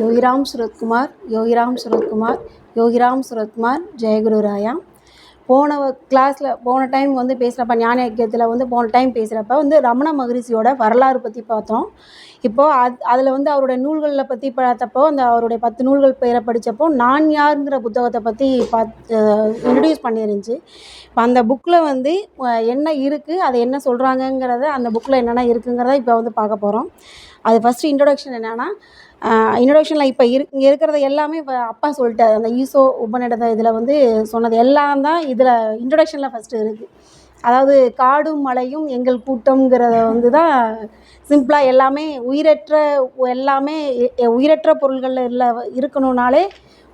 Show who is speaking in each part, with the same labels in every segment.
Speaker 1: யோகிராம் சுரத்குமார் யோகிராம் சுரத்குமார் யோகிராம் சுரத்குமார் ஜெயகுரு ராயா போன கிளாஸில் போன டைம் வந்து பேசுகிறப்ப ஞான யக்கியத்தில் வந்து போன டைம் பேசுகிறப்ப வந்து ரமண மகரிஷியோட வரலாறு பற்றி பார்த்தோம். இப்போது அது அதில் வந்து அவருடைய நூல்களில் பற்றி பார்த்தப்போ அந்த அவருடைய பத்து நூல்கள் பேரை படித்தப்போ நான் யாருங்கிற புத்தகத்தை பற்றி பாத் இன்ட்ரடியூஸ் பண்ணியிருந்துச்சு. இப்போ அந்த புக்கில் வந்து என்ன இருக்குது அதை என்ன சொல்கிறாங்கங்கிறத அந்த புக்கில் என்னென்ன இருக்குங்கிறத இப்போ வந்து பார்க்க போகிறோம் அது ஃபஸ்ட்டு இன்ட்ரொடக்ஷன் என்னென்னா இன்ட்ரொடக்ஷனில் இப்போ இரு இங்கே இருக்கிறத எல்லாமே இப்போ அப்பா சொல்லிட்டு அந்த ஈசோ உபநிடத இதில் வந்து சொன்னது எல்லாம் தான் இதில் இன்ட்ரொடக்ஷனில் ஃபஸ்ட்டு இருக்குது அதாவது காடும் மலையும் எங்கள் கூட்டம்ங்கிறத வந்து தான் சிம்பிளாக எல்லாமே உயிரற்ற எல்லாமே உயிரற்ற பொருள்களில் இல்லை இருக்கணும்னாலே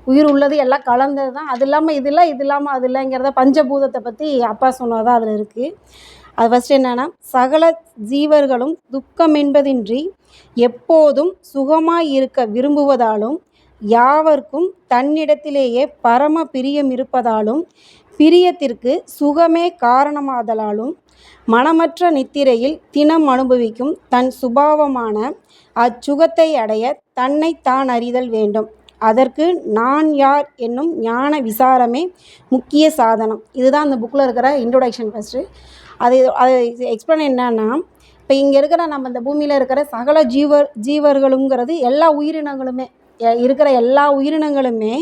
Speaker 1: உயிர் உள்ளது எல்லாம் கலந்தது தான் அது இல்லாமல் இது இல்லை இது இல்லாமல் அது இல்லைங்கிறத பஞ்சபூதத்தை பற்றி அப்பா சொன்னதாக அதில் இருக்குது அது ஃபஸ்ட்டு என்னென்னா சகல ஜீவர்களும் துக்கம் என்பதின்றி எப்போதும் சுகமாய் இருக்க விரும்புவதாலும் யாவர்க்கும் தன்னிடத்திலேயே பரம பிரியம் இருப்பதாலும் பிரியத்திற்கு சுகமே காரணமாதலாலும் மனமற்ற நித்திரையில் தினம் அனுபவிக்கும் தன் சுபாவமான அச்சுகத்தை அடைய தன்னை தான் அறிதல் வேண்டும். அதற்கு நான் யார் என்னும் ஞான விசாரமே முக்கிய சாதனம். இதுதான் அந்த புக்கில் இருக்கிற இன்ட்ரொடக்ஷன் ஃபஸ்ட்டு அது அது எக்ஸ்பிளைன் என்னன்னா இப்போ இங்கே இருக்கிற நம்ம இந்த பூமியில் இருக்கிற சகல ஜீவர் ஜீவர்களுங்கிறது எல்லா உயிரினங்களுமே இருக்கிற எல்லா உயிரினங்களுமே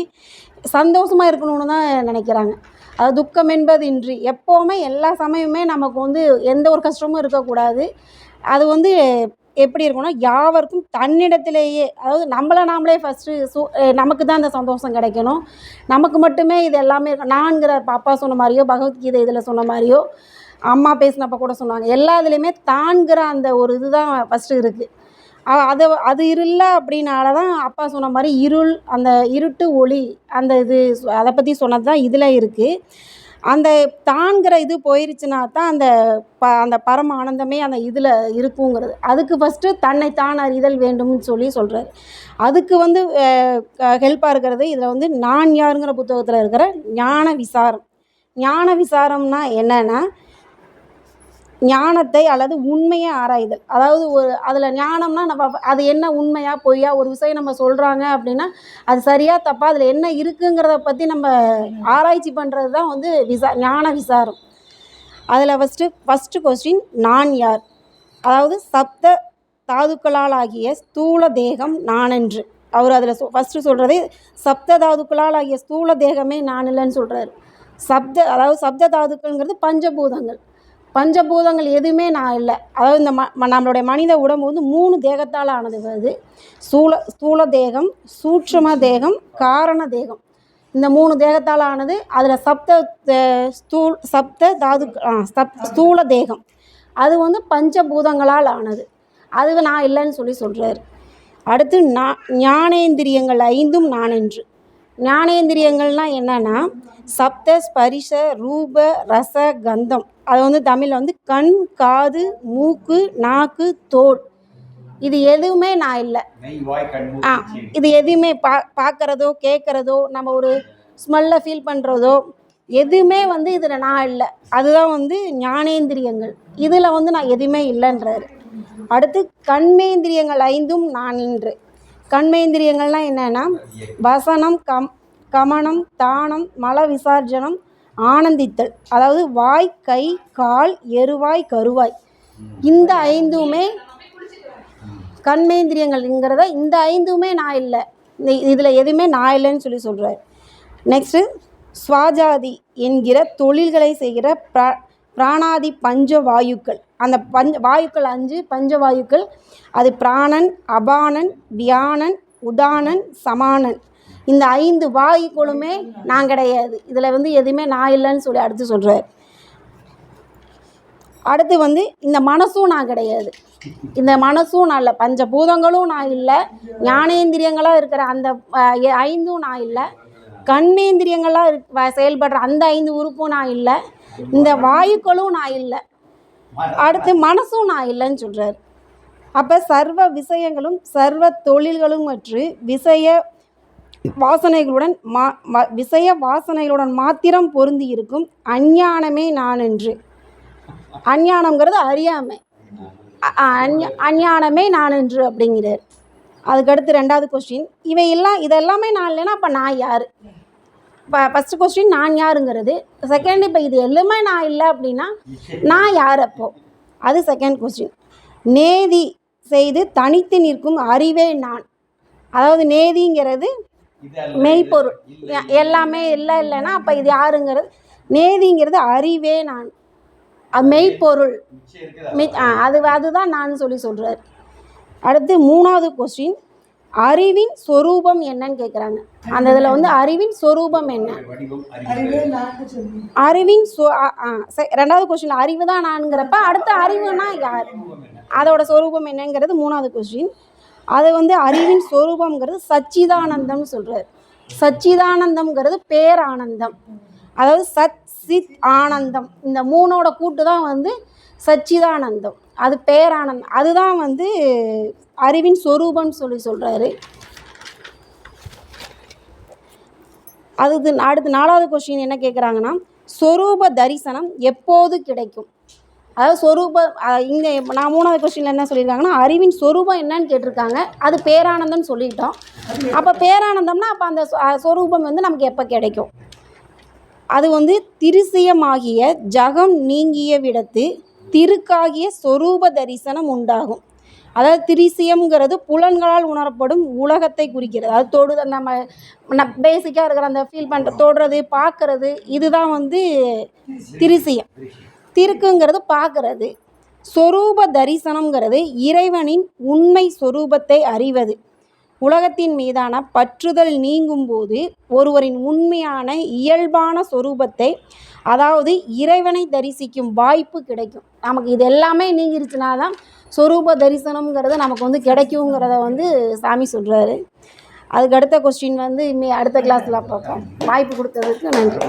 Speaker 1: சந்தோஷமாக இருக்கணும்னு தான் நினைக்கிறாங்க. அது துக்கம் என்பது இன்றி எப்போவுமே எல்லா சமயமுமே நமக்கு வந்து எந்த ஒரு கஷ்டமும் இருக்கக்கூடாது. அது வந்து எப்படி இருக்கும்னா யாவருக்கும் தன்னிடத்திலேயே அதாவது நம்மளை நாமளே ஃபஸ்ட்டு சு நமக்கு தான் அந்த சந்தோஷம் கிடைக்கணும். நமக்கு மட்டுமே இது எல்லாமே நான்கிற பாப்பா சொன்ன மாதிரியோ பகவத்கீதை இதில் சொன்ன மாதிரியோ அம்மா பேசினப்ப கூட சொன்னாங்க. எல்லா இதுலேயுமே தான்கிற அந்த ஒரு இதுதான் ஃபஸ்ட்டு இருக்குது அது அது இல்லை அப்படின்னால தான் அப்பா சொன்ன மாதிரி இருள் அந்த இருட்டு ஒளி அந்த இது அதை பற்றி சொன்னது தான் இதில் இருக்குது அந்த தான்கிற இது போயிருச்சுன்னா தான் அந்த ப அந்த பரம ஆனந்தமே அந்த இதில் இருக்குங்கிறது. அதுக்கு ஃபஸ்ட்டு தன்னை தான் அறிதல் வேண்டும்னு சொல்லி சொல்கிறார் அதுக்கு வந்து ஹெல்ப்பாக இருக்கிறது இதில் வந்து நான் யாருங்கிற புத்தகத்தில் இருக்கிற ஞான விசாரம் ஞான விசாரம்னா என்னென்னா ஞானத்தை அல்லது உண்மையை ஆராய்தல். அதாவது ஒரு அதில் ஞானம்னா நம்ம அது என்ன உண்மையா பொய்யா ஒரு விஷயம் நம்ம சொல்கிறாங்க அப்படின்னா அது சரியா தப்பா அதில் என்ன இருக்குங்கிறத பற்றி நம்ம ஆராய்ச்சி பண்ணுறது தான் வந்து விசா ஞான விசாரம். அதில் ஃபஸ்ட்டு ஃபஸ்ட்டு கொஸ்டின் நான் யார்? அதாவது சப்த தாதுக்களால் ஆகிய ஸ்தூல தேகம் நானென்று அவர் அதில் சொ ஃபஸ்ட்டு சொல்கிறதே சப்த தாதுக்களால் ஆகிய ஸ்தூல தேகமே நான் இல்லைன்னு சொல்கிறாரு சப்த அதாவது சப்த தாதுக்கள்ங்கிறது பஞ்சபூதங்கள். பஞ்சபூதங்கள் எதுவுமே நான் இல்லை. அதாவது இந்த ம நம்மளுடைய மனித உடம்பு வந்து மூணு தேகத்தால் ஆனது வருது ஸ்தூல ஸ்தூல தேகம் சூட்சும தேகம் காரண தேகம். இந்த மூணு தேகத்தால் ஆனது அதில் சப்த தே- ஸ்தூல் சப்த தாது சப் ஸ்தூல தேகம். அது வந்து பஞ்சபூதங்களால் ஆனது. அது நான் இல்லைன்னு சொல்லி சொல்கிறார் அடுத்து நா ஞானேந்திரியங்கள் ஐந்தும் நானென்று ஞானேந்திரியங்கள்னால் என்னன்னா சப்த ஸ்பரிச ரூப ரச கந்தம். அது வந்து தமிழில் வந்து கண் காது மூக்கு நாக்கு தோல். இது எதுவுமே நான் இல்லை. ஆ. இது எதுவுமே பா பார்க்குறதோ கேட்குறதோ நம்ம ஒரு ஸ்மெல்லை ஃபீல் பண்ணுறதோ எதுவுமே வந்து இதில் நான் இல்லை. அதுதான் வந்து ஞானேந்திரியங்கள். இதில் வந்து நான் எதுவுமே இல்லைன்றாரு. அடுத்து கண்மேந்திரியங்கள் ஐந்தும் நான் இன்று. கண்மேந்திரியங்கள்லாம் என்னென்னா வசனம் கம் கமனம் தானம் மல விசார்ஜனம் ஆனந்தித்தல். அதாவது வாய் கை கால் எருவாய் கருவாய். இந்த ஐந்துமே கண்மேந்திரியங்கள்ங்கிறத இந்த ஐந்துமே நான் இல்லை. இந்த இதில் எதுவுமே நான் இல்லைன்னு சொல்லி சொல்கிறார் நெக்ஸ்ட்டு ஸ்வாஜாதி என்கிற தொழில்களை செய்கிற பிரா பிராணாதி பஞ்ச வாயுக்கள் அந்த பஞ்ச வாயுக்கள் அஞ்சு பஞ்ச வாயுக்கள் அது பிராணன் அபானன் வியானன் உதானன் சமானன். இந்த ஐந்து வாயுக்களுமே நான் கிடையாது. இதில் வந்து எதுவுமே நான் இல்லைன்னு சொல்லி அடுத்து சொல்கிறார் அடுத்து வந்து இந்த மனசும் நான் கிடையாது. இந்த மனசும் நான் இல்லை. பஞ்சபூதங்களும் நான் இல்லை. ஞானேந்திரியங்களாக இருக்கிற அந்த ஐந்தும் நான் இல்லை. கண்மேந்திரியங்களாக இருக் வ- செயல்படுற அந்த ஐந்து உறுப்பும் நான் இல்லை. இந்த வாயுக்களும் நான் இல்லை. அடுத்து மனசும் நான் இல்லைன்னு சொல்கிறார் அப்போ சர்வ விஷயங்களும் சர்வ தொழில்களும் மற்றும் விஷய வாசனைகளுடன் மா விஷய வாசனைகளுடன் மாத்திரம் பொருந்தி இருக்கும் அஞ்ஞானமே நான் என்று அஞ்ஞானம்ங்கிறது அறியாமை. அஞ்ஞானமே நான் என்று அப்படிங்கிறார். அதுக்கடுத்து ரெண்டாவது கொஸ்டின் இவை எல்லாம் இதெல்லாமே நான் இல்லைன்னா அப்போ நான் யார்? இப்போ ஃபஸ்ட்டு கொஸ்டின் நான் யாருங்கிறது. செகண்ட் இப்போ இது எல்லாமே நான் இல்லை அப்படின்னா நான் யார் அப்போ? அது செகண்ட் கொஸ்டின் நேதி செய்து தனித்து நிற்கும் அறிவே நான். அதாவது நேதிங்கிறது மெய்ப்பொருள். எல்லாமே இல்லை இல்லைன்னா அப்போ இது யாருங்கிறது? நேதிங்கிறது அறிவே நான். மெய்ப்பொருள். அது அதுதான் நான் சொல்லி சொல்கிறார் அடுத்து மூணாவது கொஸ்டின் அறிவின் சொரூபம் என்னன்னு கேட்குறாங்க அந்த இதில் வந்து அறிவின் சொரூபம் என்ன? அறிவின் சொ ஆ- சரி, ரெண்டாவது கொஸ்டின் அறிவு தான் நான்ங்கிறப்ப அடுத்த அறிவுனா யார்? அதோட சொரூபம் என்னங்கிறது மூணாவது கொஸ்டின் அது வந்து அறிவின் சொரூபம்ங்கிறது சச்சிதானந்தம்னு சொல்கிறார் சச்சிதானந்தம்ங்கிறது பேரானந்தம். அதாவது சத் சித் ஆனந்தம். இந்த மூணோட கூட்டு தான் வந்து சச்சிதானந்தம். அது பேரானந்தம் அதுதான் வந்து அறிவின் சொரூபம்னு சொல்லி சொல்கிறாரு அது அடுத்து நாலாவது கொஸ்டின் என்ன கேட்குறாங்கன்னா சொரூப தரிசனம் எப்போது கிடைக்கும்? அதாவது சொரூப இங்கே நான் மூணாவது கொஸ்டினில் என்ன சொல்லியிருக்காங்கன்னா அறிவின் சொரூபம் என்னன்னு கேட்டிருக்காங்க. அது பேரானந்தம்னு சொல்லிட்டோம். அப்போ பேரானந்தம்னா அப்போ அந்த சொரூபம் வந்து நமக்கு எப்போ கிடைக்கும்? அது வந்து திருசியமாகிய ஜகம் நீங்கிய விடத்து திருக்காகிய சொரூப தரிசனம் உண்டாகும். அதாவது திரிசியம்ங்கிறது புலன்களால் உணரப்படும் உலகத்தை குறிக்கிறது. அது தொடு நம்ம பேசிக்காக இருக்கிற அந்த ஃபீல் பண்ணுற தொடுறது பார்க்கறது இதுதான் வந்து திரிசியம். திருக்குங்கிறது பார்க்கறது. சொரூப தரிசனம்ங்கிறது இறைவனின் உண்மை சொரூபத்தை அறிவது. உலகத்தின் மீதான பற்றுதல் நீங்கும்போது ஒருவரின் உண்மையான இயல்பான சொரூபத்தை அதாவது இறைவனை தரிசிக்கும் வாய்ப்பு கிடைக்கும். நமக்கு இது எல்லாமே நீங்கிருச்சுனா தான் சொரூப தரிசனம்ங்கிறது நமக்கு வந்து கிடைக்குங்கிறத வந்து சாமி சொல்கிறாரு அதுக்கு அடுத்த கொஸ்டின் வந்து இனிமே அடுத்த கிளாஸில் பார்ப்போம். வாய்ப்பு கொடுத்ததுக்கு நன்றி.